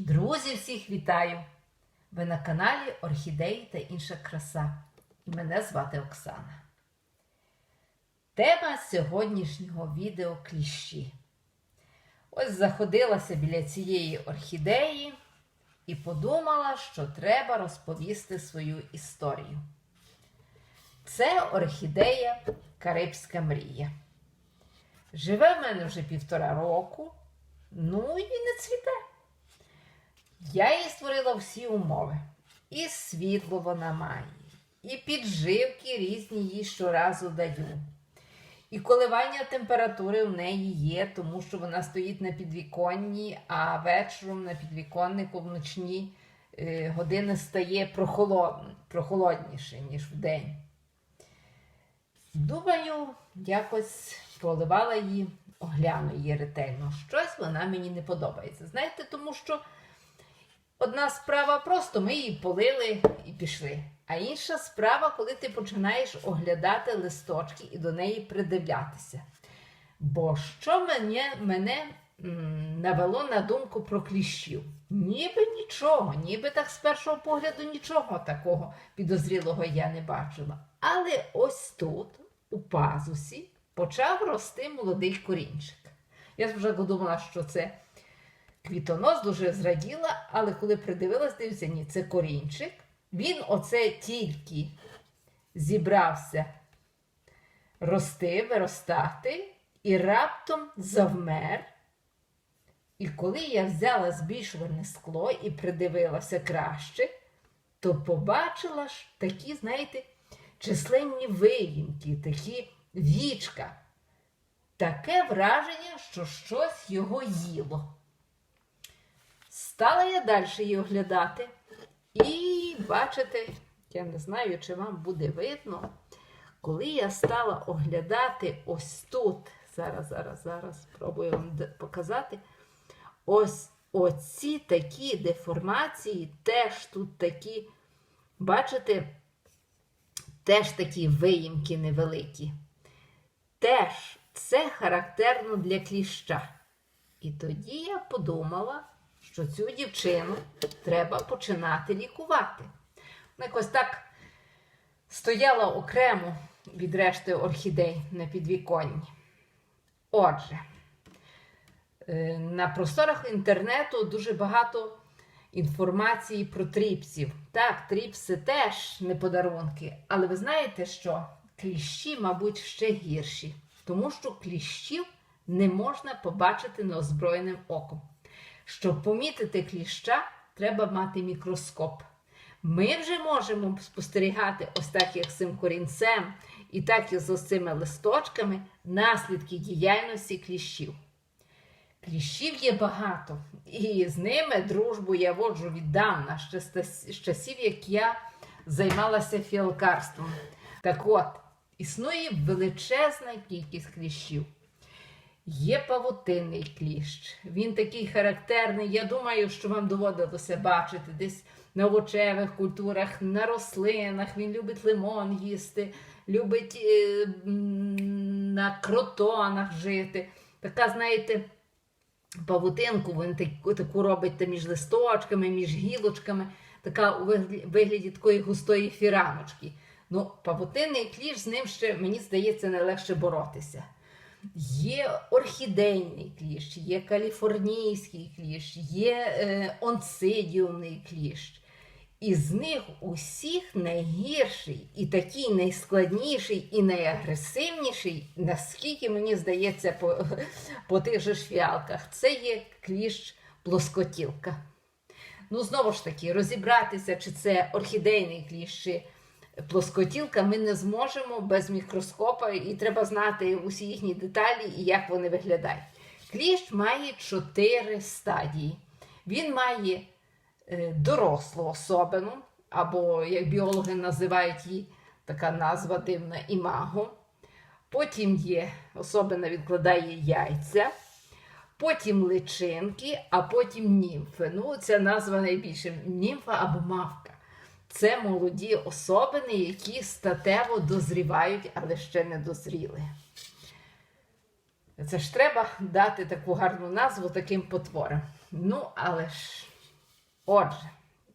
Друзі, всіх вітаю! Ви на каналі Орхідеї та інша краса. І мене звати Оксана. Тема сьогоднішнього відео кліщі. Ось заходилася біля цієї орхідеї і подумала, що треба розповісти свою історію. Це орхідея Карибська мрія. Живе в мене вже півтора року, ну і не цвіте. Я їй створила всі умови. І світло вона має, і підживки різні їй щоразу даю. І коливання температури в неї є, тому що вона стоїть на підвіконні, а вечором на підвіконнику в ночні е, години стає прохолод... прохолодніше, ніж вдень. Думаю, якось поливала її, огляну її ретельно. Щось вона мені не подобається. Знаєте, тому що одна справа просто ми її полили і пішли. А інша справа, коли ти починаєш оглядати листочки і до неї придивлятися. Бо що мене, мене навело на думку про кліщів? Ніби нічого, ніби так з першого погляду нічого такого підозрілого я не бачила. Але ось тут, у пазусі, почав рости молодий корінчик. Я вже думала, що це квітонос, дуже зраділа, але коли придивилась, дивиться, ні, це корінчик. Він оце тільки зібрався рости, виростати, і раптом завмер. І коли я взяла збільшувальне скло і придивилася краще, то побачила ж такі, знаєте, численні виїмки, такі вічка. Таке враження, що щось його їло. Стала я далі її оглядати, і бачите, я не знаю, чи вам буде видно, коли я стала оглядати ось тут, зараз, зараз, зараз спробую вам показати. Ось оці такі деформації, теж тут такі, бачите, теж такі виїмки невеликі. Теж це характерно для кліща. І тоді я подумала, що цю дівчину треба починати лікувати. Вона якось так стояла окремо від решти орхідей на підвіконні. Отже, е, на просторах інтернету дуже багато інформації про тріпсів. Так, тріпси теж не подарунки, але ви знаєте, що кліщі, мабуть, ще гірші, тому що кліщів не можна побачити неозброєним оком. Щоб помітити кліща, треба мати мікроскоп. Ми вже можемо спостерігати ось так, як з цим корінцем, і так і з цими листочками наслідки діяльності кліщів. Кліщів є багато, і з ними дружбу я воджу віддавна, ще з часів, як я займалася фіалкарством. Так от, існує величезна кількість кліщів. Є павутинний кліщ. Він такий характерний. Я думаю, що вам доводилося бачити десь на овочевих культурах, на рослинах. Він любить лимон їсти, любить е, на кротонах жити. Така, знаєте, павутинку він таку, таку робить між листочками, між гілочками, така у вигляді, такої густої фіраночки. Ну, павутинний кліщ з ним ще, мені здається, найлегше боротися. Є орхідейний кліщ, є каліфорнійський кліщ, є е, онцидіумний кліщ. І з них усіх найгірший і такий найскладніший і найагресивніший, наскільки мені здається, по, по тих же ж фіалках, це є кліщ плоскотілка. Ну, знову ж таки, розібратися, чи це орхідейний кліщ, чи плоскотілка, ми не зможемо без мікроскопа, і треба знати усі їхні деталі і як вони виглядають. Кліщ має чотири стадії. Він має е, дорослу особину, або, як біологи називають її, така назва дивна імаго. Потім є особина відкладає яйця, потім личинки, а потім німфи. Ну, ця назва найбільше німфа або мавка. Це молоді особини, які статево дозрівають, але ще не дозріли. Це ж треба дати таку гарну назву таким потворам. Ну, але ж Отже,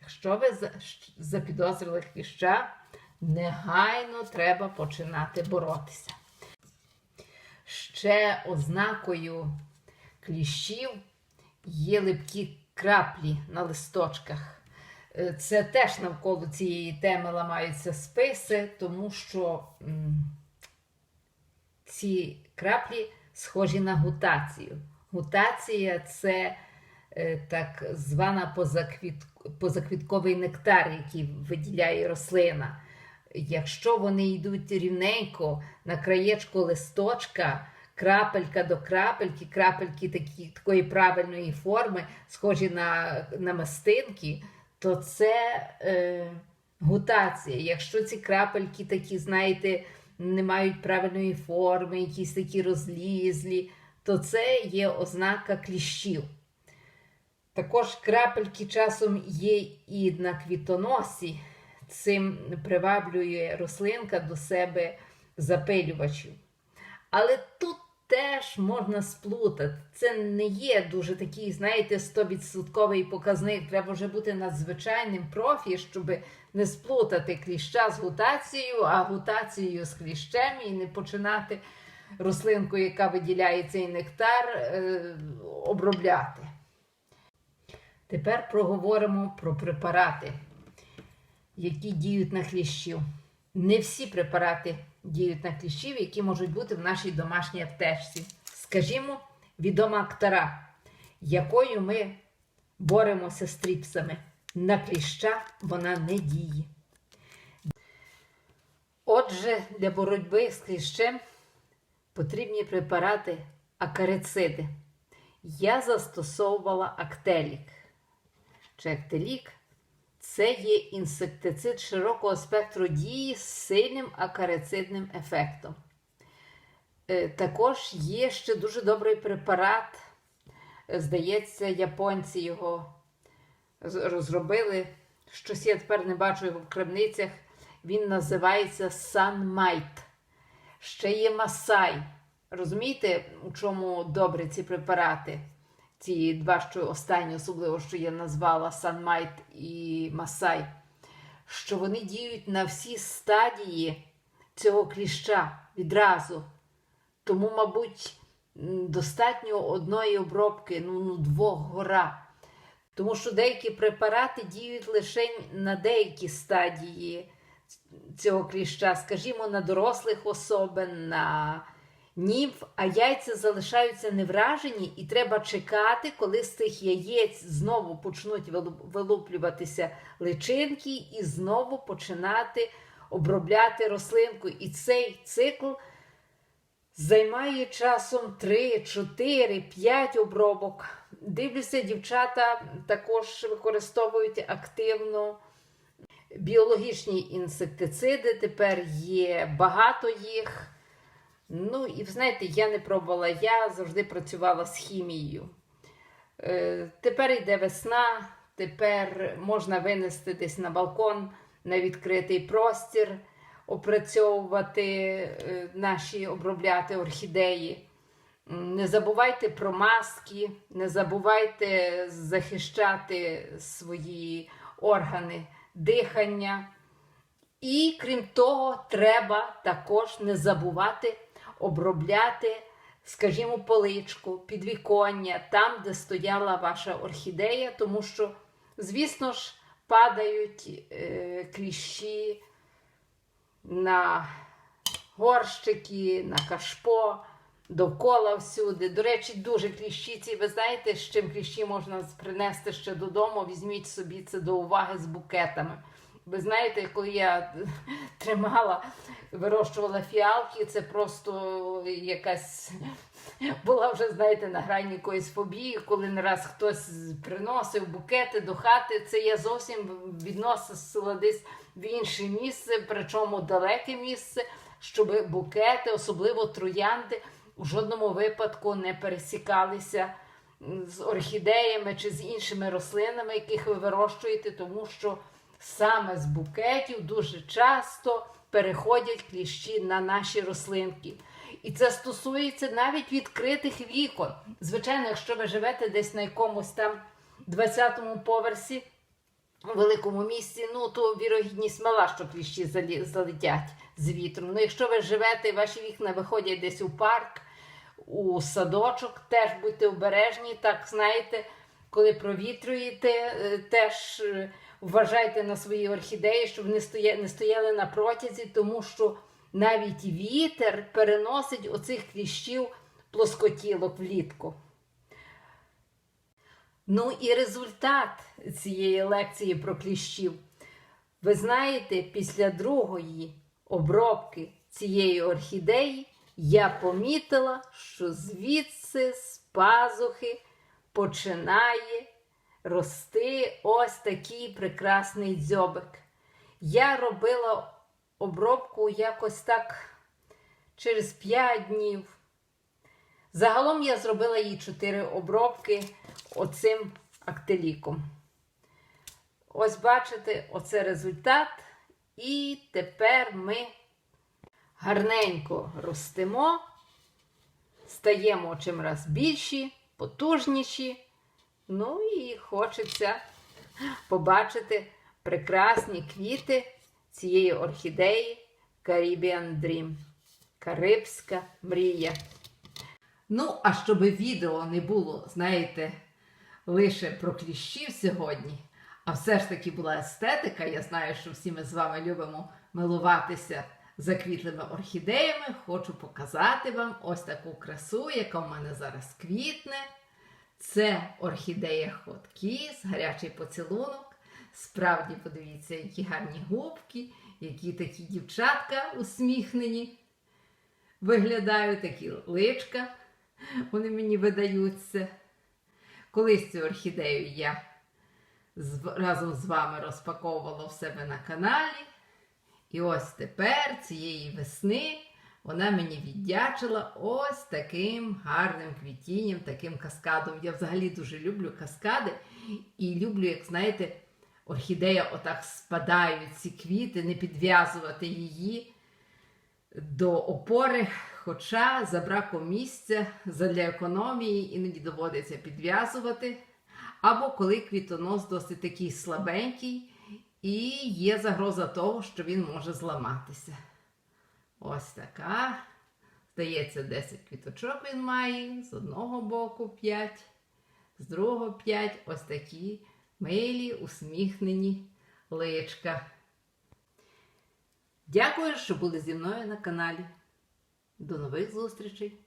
якщо ви запідозрили кліща, негайно треба починати боротися. Ще ознакою кліщів є липкі краплі на листочках. Е, Це теж навколо цієї теми ламаються списи, тому що ці краплі схожі на гутацію. Гутація це е, так звана позаквіт... позаквітковий нектар, який виділяє рослина. Якщо вони йдуть рівненько на краєчку листочка, крапелька до крапельки, крапельки такі, такої правильної форми, схожі на, на мастинки, то це е, гутація. Якщо ці крапельки такі, знаєте, не мають правильної форми, якісь такі розлізлі, то це є ознака кліщів. Також крапельки часом є і на квітоносі. Цим приваблює рослинка до себе запилювачів. Але тут теж можна сплутати. Це не є дуже такий, знаєте, 100% показник. Треба вже бути надзвичайним профі, щоб не сплутати кліща з гутацією, а гутацією з кліщем і не починати рослинку, яка виділяє цей нектар, е, обробляти. Тепер проговоримо про препарати, які діють на кліщів. Не всі препарати діють на кліщів, які можуть бути в нашій домашній аптечці. Скажімо, відома актара, якою ми боремося з тріпсами. На кліща вона не діє. Отже, для боротьби з кліщем потрібні препарати акарициди. Я застосовувала актелік чи актелік. Це є інсектицид широкого спектру дії з сильним акарицидним ефектом. Е, Також є ще дуже добрий препарат. Е, Здається, японці його розробили. Щось я тепер не бачу його в крамницях. Він називається Sunmite. Ще є Масай. Розумієте, у чому добрі ці препарати? Ці два, що останні, особливо, що я назвала Sunmite і Масай, що вони діють на всі стадії цього кліща відразу. Тому, мабуть, достатньо одної обробки, ну, ну двох гора. Тому що деякі препарати діють лише на деякі стадії цього кліща, скажімо, на дорослих особин, на німф, а яйця залишаються невражені, і треба чекати, коли з цих яєць знову почнуть вилу- вилуплюватися личинки, і знову починати обробляти рослинку. І цей цикл займає часом 3, 4, 5 обробок. Дивлюся, дівчата також використовують активно біологічні інсектициди. Тепер є багато їх. Ну, і ви знаєте, я не пробувала, я завжди працювала з хімією. Е, тепер йде весна, тепер можна винести десь на балкон, на відкритий простір, опрацьовувати е, наші обробляти орхідеї. Не забувайте про маски, не забувайте захищати свої органи дихання. І крім того, треба також не забувати обробляти, скажімо, поличку, підвіконня, там, де стояла ваша орхідея, тому що, звісно ж, падають е, кліщі на горщики, на кашпо, довкола всюди. До речі, дуже кліщі ці. Ви знаєте, з чим кліщі можна принести ще додому? Візьміть собі це до уваги з букетами. Ви знаєте, коли я тримала, вирощувала фіалки, це просто якась була вже, знаєте, на грані якоїсь фобії, коли не раз хтось приносив букети до хати. Це я зовсім відносила десь в інше місце, причому далеке місце, щоб букети, особливо троянди, у жодному випадку не пересікалися з орхідеями чи з іншими рослинами, яких ви вирощуєте, тому що саме з букетів дуже часто переходять кліщі на наші рослинки. І це стосується навіть відкритих вікон. Звичайно, якщо ви живете десь на якомусь там 20-му поверсі, у великому місті, ну то вірогідність мала, що кліщі залетять з вітром. Ну, якщо ви живете, ваші вікна виходять десь у парк, у садочок, теж будьте обережні, так знаєте, коли провітрюєте, е, теж е, вважайте на свої орхідеї, щоб стояли, не стояли на протязі, тому що навіть вітер переносить оцих кліщів плоскотілок влітку. Ну і результат цієї лекції про кліщів. Ви знаєте, після другої обробки цієї орхідеї я помітила, що звідси з пазухи починає рости ось такий прекрасний дзьобик. Я робила обробку якось так через 5 днів. Загалом я зробила їй 4 обробки оцим актеліком. Ось бачите, оце результат. І тепер ми гарненько ростемо, стаємо чим раз більші, потужніші. Ну і хочеться побачити прекрасні квіти цієї орхідеї Caribbean Dream. Карибська мрія. Ну, а щоб відео не було, знаєте, лише про кліщів сьогодні, а все ж таки була естетика. Я знаю, що всі ми з вами любимо милуватися заквітлими орхідеями. Хочу показати вам ось таку красу, яка в мене зараз квітне. Це орхідея Hot гарячий поцілунок. Справді, подивіться, які гарні губки, які такі дівчатка усміхнені. Виглядають такі личка, вони мені видаються. Колись цю орхідею я разом з вами розпаковувала в себе на каналі. І ось тепер, цієї весни, вона мені віддячила ось таким гарним квітінням, таким каскадом. Я взагалі дуже люблю каскади і люблю, як знаєте, орхідея отак спадають ці квіти, не підв'язувати її до опори. Хоча за браком місця, задля економії іноді доводиться підв'язувати. Або коли квітонос досить такий слабенький, і є загроза того, що він може зламатися. Ось така. Здається, 10 квіточок він має, з одного боку 5, з другого 5. Ось такі милі, усміхнені личка. Дякую, що були зі мною на каналі. До нових зустрічей!